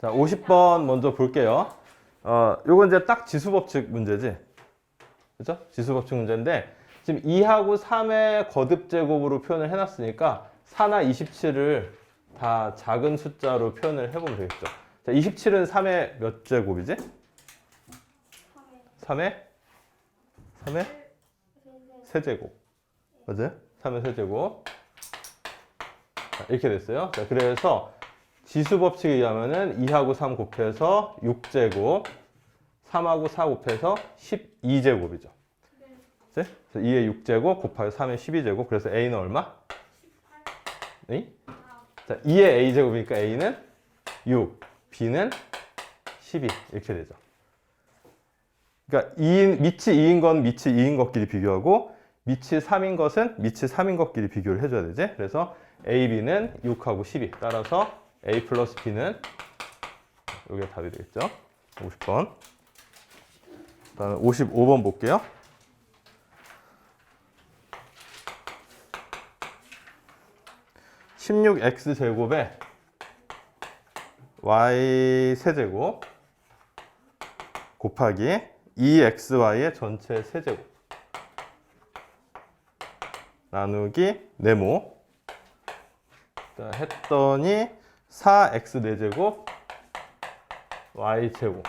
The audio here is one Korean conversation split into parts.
자, 50번 먼저 볼게요. 어, 요건 이제 딱 지수 법칙 문제지. 그죠? 지수 법칙 문제인데, 지금 2하고 3의 거듭 제곱으로 표현을 해 놨으니까, 4나 27을 다 작은 숫자로 표현을 해 보면 되겠죠. 자, 27은 3의 몇 제곱이지? 3의? 3의? 세제곱. 맞아요? 3의 세제곱. 자, 이렇게 됐어요. 자, 그래서 지수 법칙에 의하면은 2하고 3 곱해서 6제곱, 3하고 4 곱해서 12제곱이죠. 그래서 2의 6제곱 곱하기 3의 12제곱. 그래서 A는 얼마? 네? 자, 2의 A제곱이니까 A는 6, B는 12 이렇게 되죠. 그러니까 2인, 밑이 2인 건 밑이 2인 것끼리 비교하고 밑이 3인 것은 밑이 3인 것끼리 비교를 해줘야 되지. 그래서 A, B는 6하고 12. 따라서 A 플러스 B는 이게 답이 되겠죠. 50번. 다음 55번 볼게요. 16x 제곱에 y 세제곱 곱하기 2xy의 전체 세제곱 나누기 네모 자, 했더니 4x 4제곱 y 제곱.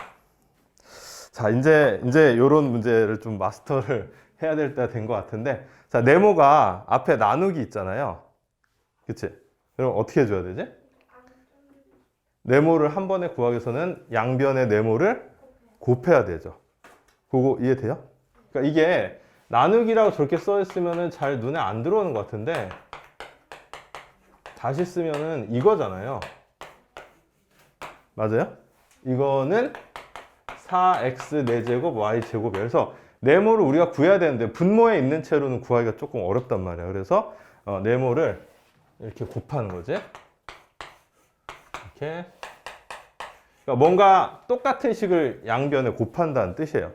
자 이제 이제 이런 문제를 좀 마스터를 해야 될 때가 된 것 같은데 자 네모가 앞에 나누기 있잖아요. 그치? 그럼 어떻게 해줘야 되지? 네모를 한 번에 구하기 위해서는 양변의 네모를 곱해야 되죠. 그거 이해돼요? 그러니까 이게 나누기라고 저렇게 써 있으면은 잘 눈에 안 들어오는 것 같은데 다시 쓰면은 이거잖아요. 맞아요? 이거는 4x 4제곱 y 제곱이에요. 그래서 네모를 우리가 구해야 되는데 분모에 있는 채로는 구하기가 조금 어렵단 말이에요. 그래서 어, 네모를 이렇게 곱하는 거지. 이렇게 그러니까 뭔가 똑같은 식을 양변에 곱한다는 뜻이에요.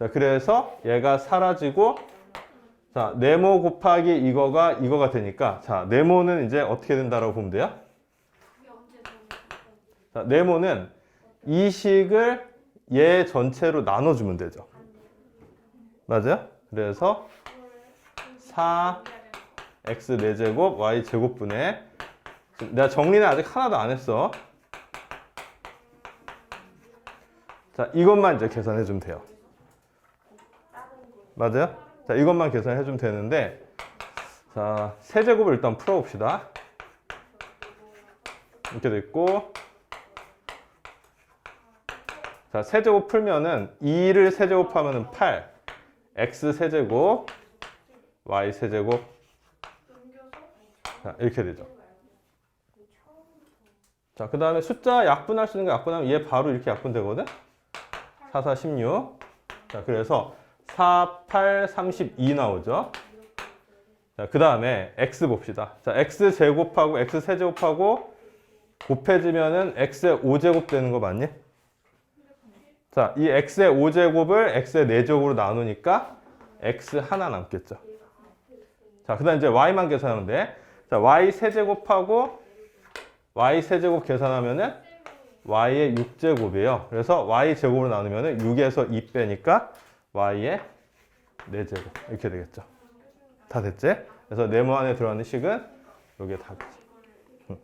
자, 그래서 얘가 사라지고 자, 네모 곱하기 이거가 이거가 되니까 자, 네모는 이제 어떻게 된다라고 보면 돼요? 자, 네모는 이 식을 얘 전체로 나눠주면 되죠. 맞아요? 그래서 4 x 4제곱 y 제곱분의 내가 정리는 아직 하나도 안 했어. 자, 이것만 이제 계산해 주면 돼요. 맞아요? 자, 이것만 계산해 주면 되는데, 자, 세제곱을 일단 풀어 봅시다. 이렇게 됐고, 자, 세제곱 풀면은 2를 세제곱하면은 8, x 세제곱, y 세제곱, 자, 이렇게 되죠. 자, 그 다음에 숫자 약분할 수 있는 거 약분하면 얘 바로 이렇게 약분되거든? 4, 4, 16. 자, 그래서 4, 8, 32 나오죠. 자, 그 다음에 x 봅시다. 자, x 제곱하고 x 세제곱하고 곱해지면은 x의 5제곱 되는 거 맞니? 자, 이 x의 5제곱을 x의 4제곱으로 나누니까 x 하나 남겠죠. 자, 그 다음 이제 y만 계산하면 돼. 자, y 세제곱하고 y 세제곱 계산하면은 y의 6제곱이에요. 그래서 y 제곱으로 나누면은 6에서 2 빼니까 y의 4제곱 이렇게 되겠죠. 다 됐지? 그래서 네모 안에 들어가는 식은 이게 답이지. 응.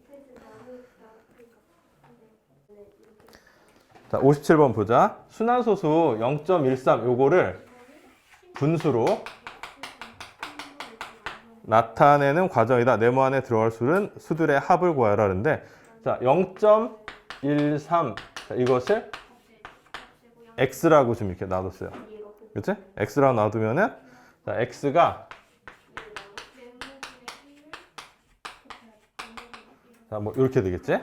자, 57번 보자. 순환소수 0.13 요거를 분수로 나타내는 과정이다. 네모 안에 들어갈 수는 수들의 합을 구하라 하는데 자, 0.13 자, 이것을 x라고 좀 이렇게 놔뒀어요. 그치? x라고 놔두면은 자, x가 자, 뭐 이렇게 되겠지?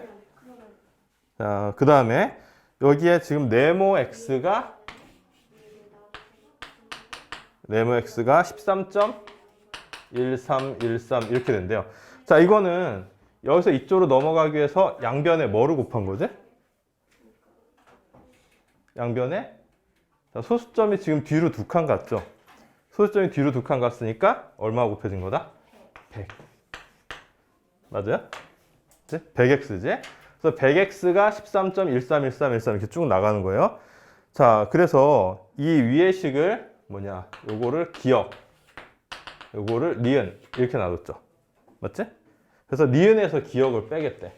자, 그 다음에 여기에 지금 네모 x가 네모 x가 13.1313 이렇게 된대요. 자, 이거는 여기서 이쪽으로 넘어가기 위해서 양변에 뭐를 곱한 거지? 양변에 자, 소수점이 지금 뒤로 두 칸 갔죠? 소수점이 뒤로 두 칸 갔으니까 얼마 곱해진 거다? 100. 맞아요? 100x지? 그래서 100x가 13.131313 이렇게 쭉 나가는 거예요. 자, 그래서 이 위의 식을 뭐냐? 요거를 기억, 요거를 리은 이렇게 놔뒀죠. 맞지? 그래서 리은에서 기억을 빼겠대.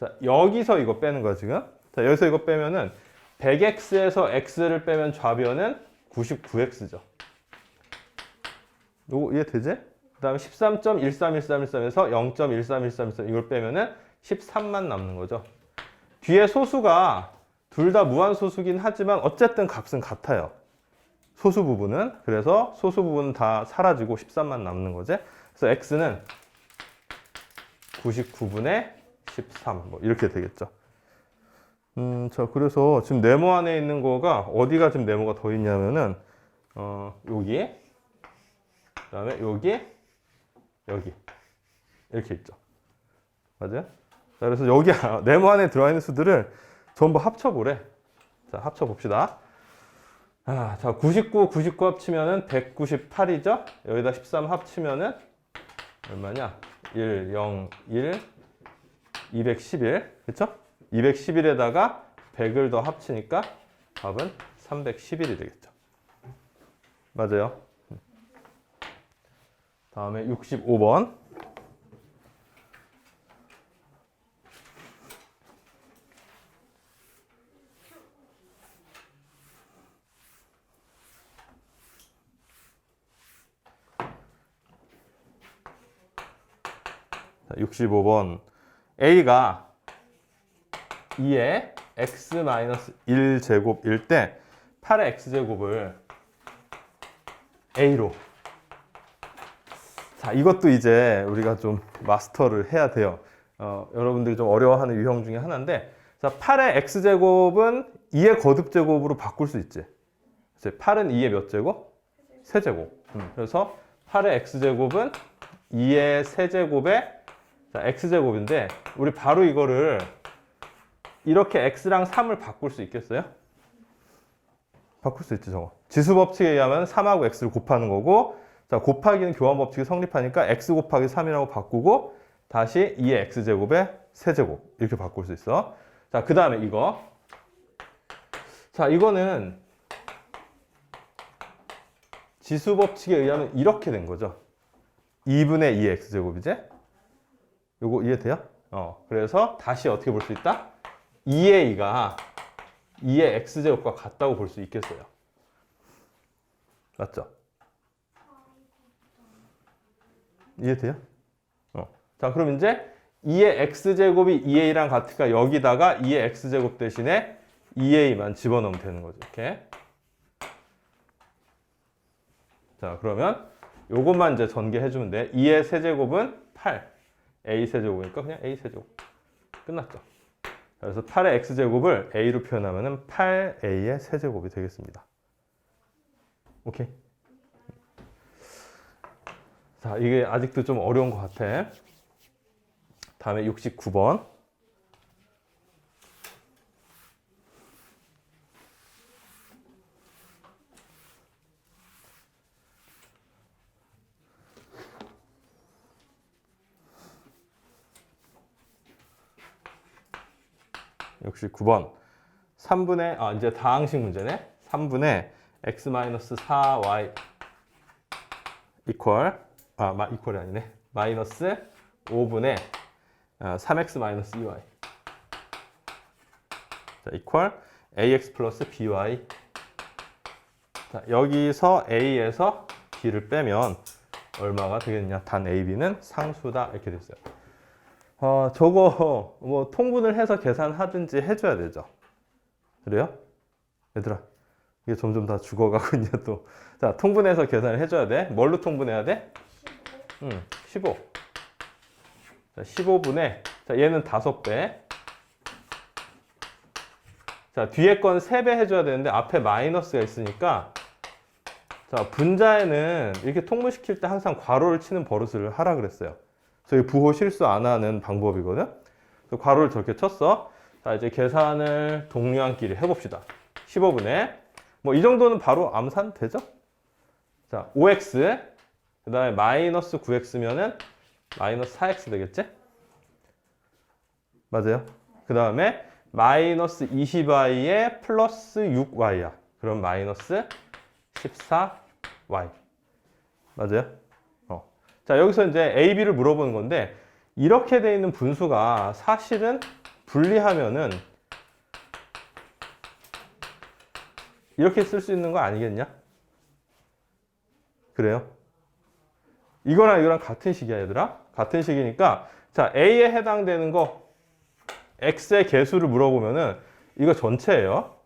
자, 여기서 이거 빼는 거야, 지금. 자, 여기서 이거 빼면은 100x에서 x를 빼면 좌변은 99x죠. 요거 이해 되지? 그 다음에 13.131313에서 0.131313 이걸 빼면은 13만 남는 거죠. 뒤에 소수가 둘 다 무한소수긴 하지만 어쨌든 값은 같아요. 소수 부분은. 그래서 소수 부분은 다 사라지고 13만 남는 거지. 그래서 x는 99분의 13. 뭐 이렇게 되겠죠. 음, 자, 그래서 지금 네모 안에 있는 거가 어디가 지금 네모가 더 있냐면은 어, 여기 그다음에 여기 여기 이렇게 있죠. 맞아요? 자, 그래서 여기 네모 안에 들어가 있는 수들을 전부 합쳐 보래. 자, 합쳐 봅시다. 아, 자, 99, 99 합치면은 198이죠? 여기다 13 합치면은 얼마냐? 1, 0, 1, 211. 그쵸? 211에다가 100을 더 합치니까 답은 311이 되겠죠. 맞아요. 다음에 65번. 자, 65번. A가 2의 x-1제곱일 때 8의 x제곱을 A로 자, 이것도 이제 우리가 좀 마스터를 해야 돼요. 어, 여러분들이 좀 어려워하는 유형 중에 하나인데, 자, 8의 x제곱은 2의 거듭제곱으로 바꿀 수 있지. 이제 8은 2의 몇 제곱? 세제곱. 음, 그래서 8의 x제곱은 2의 세제곱의 자, x제곱인데, 우리 바로 이거를 이렇게 x랑 3을 바꿀 수 있겠어요? 바꿀 수 있지, 저거. 지수 법칙에 의하면 3하고 x를 곱하는 거고, 자, 곱하기는 교환 법칙이 성립하니까 x 곱하기 3이라고 바꾸고 다시 2의 x제곱의 세제곱 이렇게 바꿀 수 있어. 자, 그 다음에 이거. 자, 이거는 지수 법칙에 의하면 이렇게 된 거죠. 2분의 2의 x제곱이지? 요거 이해돼요? 어, 그래서 다시 어떻게 볼 수 있다? 2의 2가 2의 x제곱과 같다고 볼 수 있겠어요. 맞죠? 이해돼요? 어. 자, 그럼 이제 2의 x제곱이 2a랑 같으니까 여기다가 2의 x제곱 대신에 2a만 집어넣으면 되는 거죠. 이렇게. 자, 그러면 요것만 이제 전개해주면 돼. 2의 세제곱은 8. a 세제곱이니까 그냥 a 세제곱. 끝났죠. 그래서 8의 x제곱을 a로 표현하면 8a의 세제곱이 되겠습니다. 오케이. 자, 이게 아직도 좀 어려운 것 같아. 다음에 69번. 육십구 번 3분의, 아, 이제 다항식 문제네. 3분의 x-4y 이퀄 아, 마, 이퀄이 아니네. 마이너스 5분의 3x 마이너스 2y. 자, 이퀄 ax 플러스 by. 자, 여기서 a에서 b를 빼면 얼마가 되겠냐? 단 ab는 상수다. 이렇게 됐어요. 어, 저거 뭐 통분을 해서 계산하든지 해줘야 되죠. 그래요? 얘들아, 이게 점점 다 죽어가고 있냐 또. 자, 통분해서 계산을 해줘야 돼. 뭘로 통분해야 돼? 음, 15. 자, 15분의, 자, 얘는 5배. 자, 뒤에 건 3배 해줘야 되는데 앞에 마이너스가 있으니까 자, 분자에는 이렇게 통분시킬 때 항상 괄호를 치는 버릇을 하라 그랬어요. 저희 부호 실수 안 하는 방법이거든. 그래서 괄호를 저렇게 쳤어. 자, 이제 계산을 동료한끼리 해봅시다. 15분의, 뭐이 정도는 바로 암산 되죠? 자, 5x, 그 다음에 마이너스 9x면은 마이너스 4x 되겠지? 맞아요? 그 다음에 마이너스 20y에 플러스 6y야. 그럼 마이너스 14y. 맞아요? 어. 자, 여기서 이제 a, b를 물어보는 건데 이렇게 돼 있는 분수가 사실은 분리하면은 이렇게 쓸 수 있는 거 아니겠냐? 그래요? 이거랑 이거랑 같은 식이야, 얘들아. 같은 식이니까 자, A에 해당되는 거 X의 개수를 물어보면은 이거 전체예요.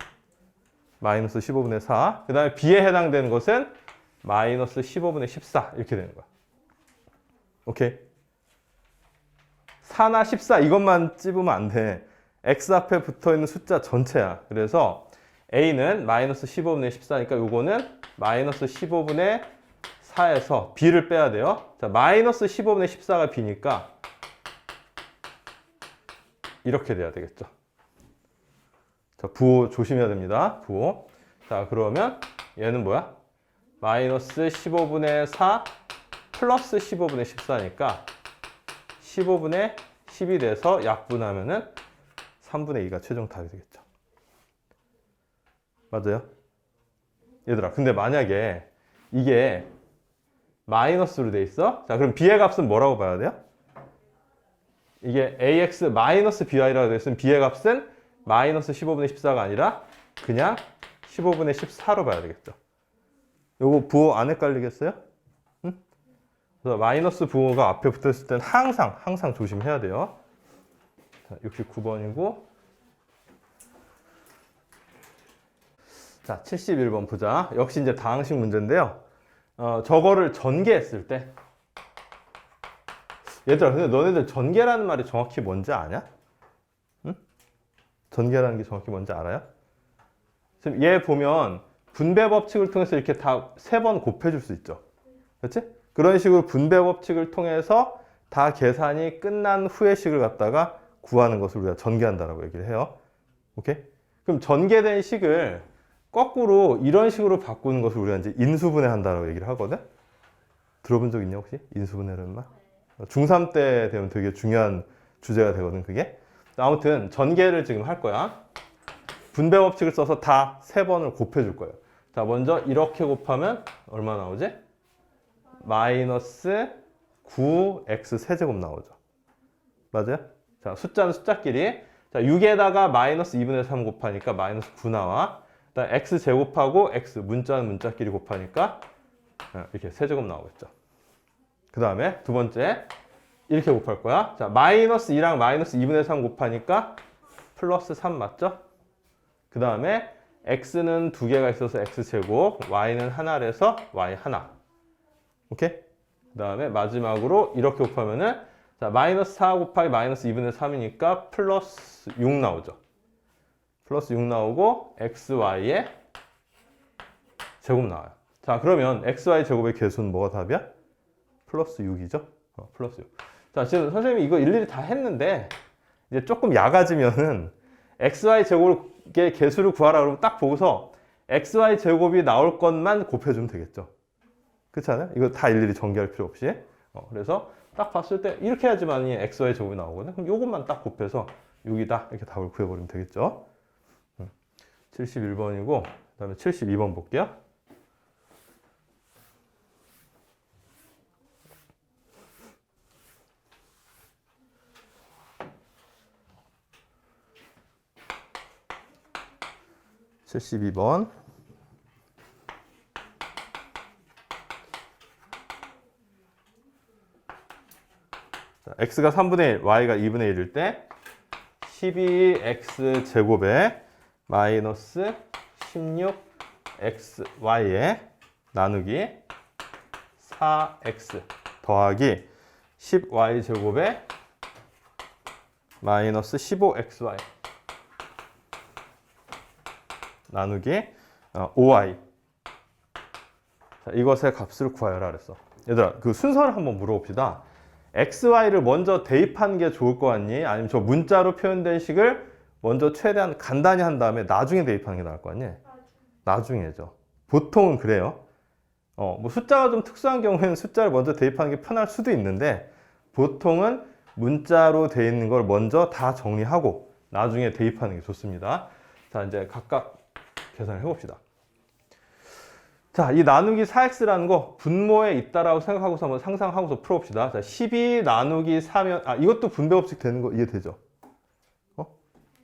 마이너스 15분의 4. 그 다음에 B에 해당되는 것은 마이너스 15분의 14 이렇게 되는 거야. 오케이? 4나 14 이것만 찝으면 안 돼. X 앞에 붙어 있는 숫자 전체야. 그래서 A는 마이너스 15분의 14니까 요거는 마이너스 15분의 4에서 B를 빼야 돼요. 자, 마이너스 15분의 14가 B니까 이렇게 돼야 되겠죠. 자, 부호 조심해야 됩니다. 부호. 자, 그러면 얘는 뭐야? 마이너스 15분의 4 플러스 15분의 14니까 15분의 10이 돼서 약분하면은 3분의 2가 최종 답이 되겠죠. 맞아요? 얘들아, 근데 만약에 이게 마이너스로 돼 있어? 자, 그럼 b의 값은 뭐라고 봐야 돼요? 이게 ax 마이너스 by라고 돼 있으면 b의 값은 마이너스 15분의 14가 아니라 그냥 15분의 14로 봐야 되겠죠. 요거 부호 안 헷갈리겠어요? 응? 그래서 마이너스 부호가 앞에 있을 때는 항상 항상 조심해야 돼요. 자, 69번이고 자, 71번 보자. 역시 이제 다항식 문제인데요. 어, 저거를 전개했을 때 얘들아, 근데 너네들 전개라는 말이 정확히 뭔지 아냐? 응? 전개라는 게 정확히 뭔지 알아요? 지금 얘 보면 분배 법칙을 통해서 이렇게 다 세 번 곱해줄 수 있죠. 그렇지? 그런 식으로 분배 법칙을 통해서 다 계산이 끝난 후의 식을 갖다가 구하는 것을 우리가 전개한다라고 얘기를 해요. 오케이? 그럼 전개된 식을 거꾸로 이런 식으로 바꾸는 것을 우리가 이제 인수분해 한다라고 얘기를 하거든? 들어본 적 있냐, 혹시? 인수분해라는 말? 중3 때 되면 되게 중요한 주제가 되거든, 그게. 아무튼 전개를 지금 할 거야. 분배 법칙을 써서 다 세 번을 곱해 줄 거예요. 자, 먼저 이렇게 곱하면 얼마 나오지? 마이너스 9x 세제곱 나오죠. 맞아요? 자, 숫자는 숫자끼리. 자, 6에다가 마이너스 2분의 3 곱하니까 마이너스 9 나와. 그다음 x 제곱하고 x 문자는 문자끼리 곱하니까 어, 이렇게 세제곱 나오겠죠. 그 다음에 두 번째 이렇게 곱할 거야. 자, 마이너스 2랑 마이너스 2분의 3 곱하니까 플러스 3 맞죠? 그 다음에 x는 두 개가 있어서 x제곱, y는 하나래서 y 하나. 오케이? 그 다음에 마지막으로 이렇게 곱하면은 자, 마이너스 4 곱하기 마이너스 2분의 3이니까 플러스 6 나오죠. 플러스 6 나오고 xy의 제곱 나와요. 자, 그러면 xy 제곱의 개수는 뭐가 답이야? 플러스 6이죠? 어, 플러스 6. 자, 지금 선생님이 이거 일일이 다 했는데 이제 조금 약아지면은 xy 제곱의 개수를 구하라 그러면 딱 보고서 xy 제곱이 나올 것만 곱해주면 되겠죠. 그렇지 않아요? 이거 다 일일이 전개할 필요 없이. 어, 그래서 딱 봤을 때 이렇게 해야지만 이 xy 제곱이 나오거든. 그럼 이것만 딱 곱해서 6이다 이렇게 답을 구해버리면 되겠죠. 71번이고 그 다음에 72번 볼게요. 칠십이 번 x가 3분의 1, y가 2분의 1일 때 12x 제곱에 마이너스 16xy에 나누기 4x 더하기 10y 제곱에 마이너스 15xy 나누기 어, 5y 자, 이것의 값을 구하여라 그랬어. 얘들아 그 순서를 한번 물어봅시다 xy를 먼저 대입하는 게 좋을 것 같니? 아니면 저 문자로 표현된 식을 먼저 최대한 간단히 한 다음에 나중에 대입하는 게 나을 거 아니에요? 나중에죠. 보통은 그래요. 어, 뭐 숫자가 좀 특수한 경우에는 숫자를 먼저 대입하는 게 편할 수도 있는데 보통은 문자로 돼 있는 걸 먼저 다 정리하고 나중에 대입하는 게 좋습니다. 자, 이제 각각 계산을 해봅시다. 자, 이 나누기 4x라는 거 분모에 있다라고 생각하고서 한번 상상하고서 풀어봅시다. 자, 12 나누기 4면, 아, 이것도 분배 법칙 되는 거 이해되죠? 어?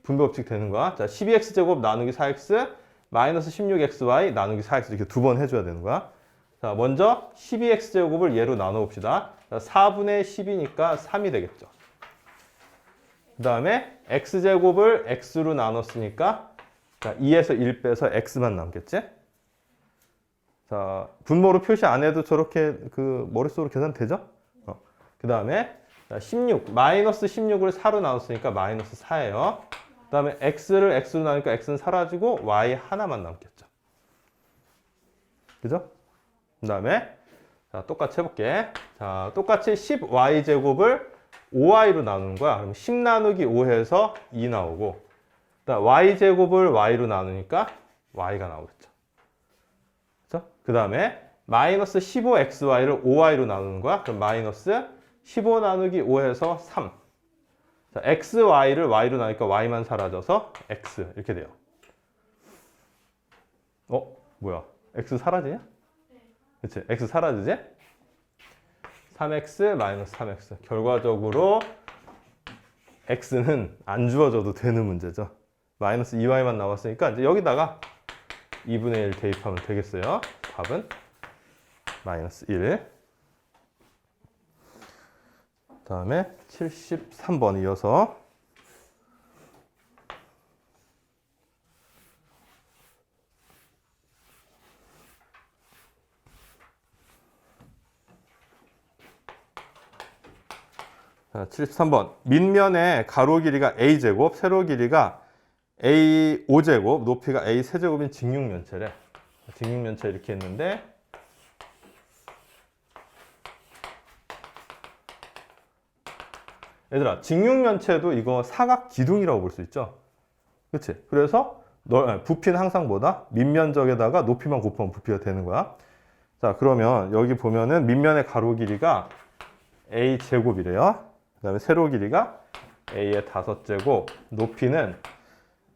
분배 법칙 되는 거야. 자, 12x제곱 나누기 4x 마이너스 16xy 나누기 4x 이렇게 두 번 해줘야 되는 거야. 자, 먼저 12x제곱을 얘로 나눠봅시다. 자, 4분의 10이니까 3이 되겠죠. 그 다음에 x제곱을 x로 나눴으니까 자, 2에서 1 빼서 x만 남겠지? 자, 분모로 표시 안 해도 저렇게 그 머릿속으로 계산되죠? 어. 그 다음에 16, 마이너스 16을 4로 나눴으니까 마이너스 4예요. 그 다음에 x를 x로 나누니까 x는 사라지고 y 하나만 남겠죠. 그죠? 그 다음에 자, 똑같이 해볼게. 자, 똑같이 10y 제곱을 5y로 나누는 거야. 그럼 10 나누기 5 해서 2 나오고, 그다음 y 제곱을 y로 나누니까 y가 나오겠죠. 그 다음에 마이너스 15xy를 5y로 나누는 거야. 그럼 마이너스 15 나누기 5 해서 3. 자, xy를 y로 나니까 y만 사라져서 x 이렇게 돼요. 어? 뭐야? x 사라지냐? 그치? x 사라지지? 3x 마이너스 3x. 결과적으로 x는 안 주어져도 되는 문제죠. 마이너스 2y만 나왔으니까 이제 여기다가 2분의 1 대입하면 되겠어요. 답은 마이너스 1. 다음에 73번 이어서 자, 73번. 밑면의 가로 길이가 a제곱, 세로 길이가 a 5제곱, 높이가 a 세제곱인 직육면체래. 직육면체 이렇게 했는데 얘들아, 직육면체도 이거 사각 기둥이라고 볼 수 있죠. 그치? 그래서 부피는 항상 뭐다? 밑면적에다가 높이만 곱하면 부피가 되는 거야. 자, 그러면 여기 보면은 밑면의 가로 길이가 a 제곱이래요. 그 다음에 세로 길이가 a의 다섯 제곱, 높이는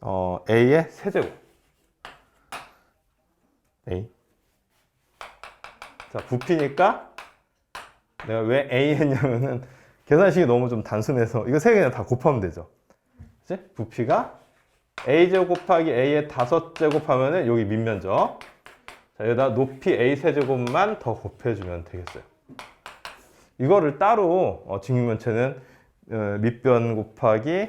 어, a의 세 제곱. A. 자, 부피니까 내가 왜 a 했냐면은 계산식이 너무 좀 단순해서 이거 세개 그냥 다 곱하면 되죠. 그치? 부피가 a 제곱 곱하기 a의 다섯 제곱 하면은 여기 밑면적. 자, 여기다 높이 a 세제곱만 더 곱해주면 되겠어요. 이거를 따로 어, 직육면체는 어, 밑변 곱하기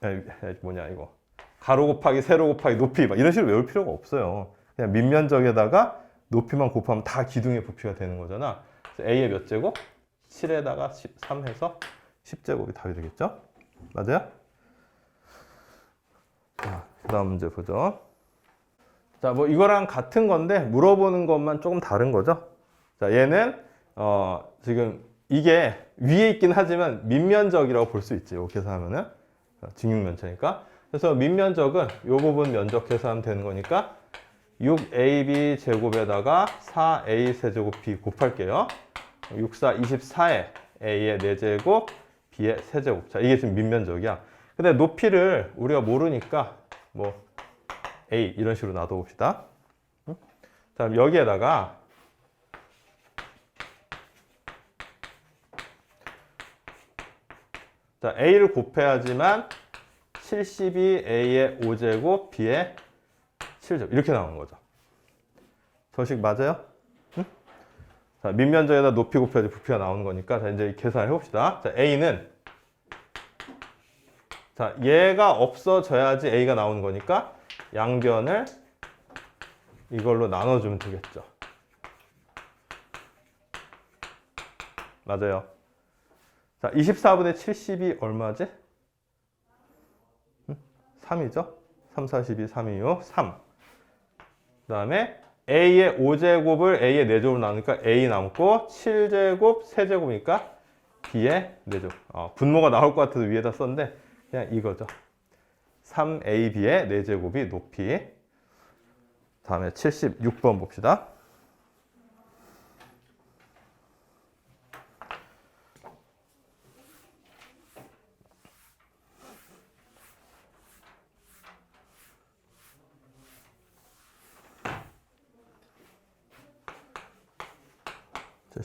아니, 뭐냐 이거 가로 곱하기 세로 곱하기 높이 막 이런 식으로 외울 필요가 없어요. 그냥 밑면적에다가 높이만 곱하면 다 기둥의 부피가 되는 거잖아. 그래서 a의 몇 제곱? 7에다가 3 해서 10제곱이 답이 되겠죠? 맞아요? 자, 그 다음 문제 보죠. 자, 뭐 이거랑 같은 건데 물어보는 것만 조금 다른 거죠. 자, 얘는 어, 지금 이게 위에 있긴 하지만 밑면적이라고 볼 수 있지. 이거 계산하면은 직육면체니까. 그래서 밑면적은 이 부분 면적 계산하면 되는 거니까 6ab 제곱에다가 4a 세제곱 b 곱할게요. 6, 4, 24에 a의 4제곱, b의 세제곱. 자, 이게 지금 밑면적이야. 근데 높이를 우리가 모르니까 뭐 a 이런 식으로 놔둬봅시다. 응? 자, 여기에다가 자, a를 곱해야지만 72a의 5제곱, b의 7제곱 이렇게 나오는 거죠. 저식 맞아요? 응? 자, 밑면적에다 높이 곱해야지 부피가 나오는 거니까 자, 이제 계산을 해봅시다. 자, a는 자, 얘가 없어져야지 a가 나오는 거니까 양변을 이걸로 나눠주면 되겠죠. 맞아요. 자, 24분의 70이 얼마지? 3이죠? 3, 42, 3, 2, 6, 3. 그 다음에 a의 5제곱을 a의 4제곱으로 나누니까 a 남고 7제곱, 3제곱이니까 b의 4제곱. 어, 분모가 나올 것 같아서 위에다 썼는데 그냥 이거죠. 3ab의 4제곱이 높이. 다음에 76번 봅시다.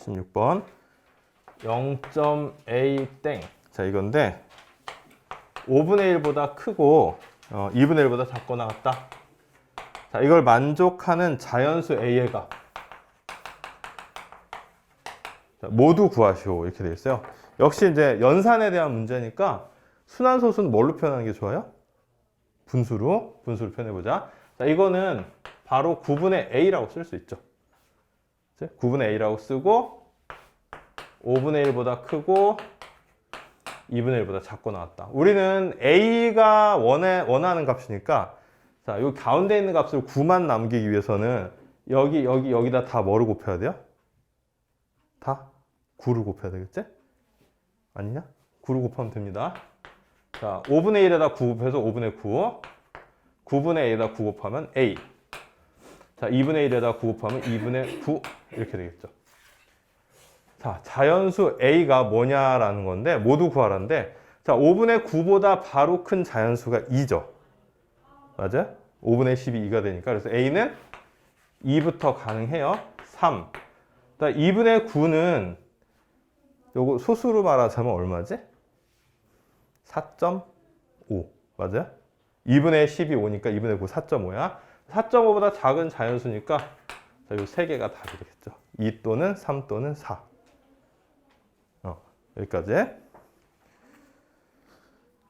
16번 0.a 땡. 자, 이건데 5분의 1보다 크고 어, 2분의 1보다 작거나 같다. 자, 이걸 만족하는 자연수 a의 값. 자, 모두 구하시오. 이렇게 되어 있어요. 역시 이제 연산에 대한 문제니까 순환소수는 뭘로 표현하는 게 좋아요? 분수로, 분수로 표현해 보자. 자, 이거는 바로 9분의 a라고 쓸 수 있죠. 그치? 9분의 a라고 쓰고 5분의 1보다 크고 2분의 1보다 작고 나왔다. 우리는 a가 원해, 원하는 값이니까 자, 여기 가운데 있는 값을 9만 남기기 위해서는 여기, 여기, 여기다 다 뭐를 곱해야 돼요? 다 9를 곱해야 되겠지? 아니냐? 9를 곱하면 됩니다. 자, 5분의 1에다 9 곱해서 5분의 9. 9분의 A에다 9 곱하면 A. 자, 2분의 1에다 9 곱하면 2분의 9. 이렇게 되겠죠. 자, 자연수 A가 뭐냐라는 건데, 모두 구하라는데, 자, 5분의 9보다 바로 큰 자연수가 2죠. 맞아요? 5분의 10이 2가 되니까. 그래서 A는 2부터 가능해요. 3. 자, 2분의 9는 요거 소수로 말하자면 얼마지? 4.5 맞아요? 2분의 10이 오니까 2분의 9 4.5야 4.5보다 작은 자연수니까 자, 요세 개가 답이 되겠죠. 2 또는 3 또는 4 어, 여기까지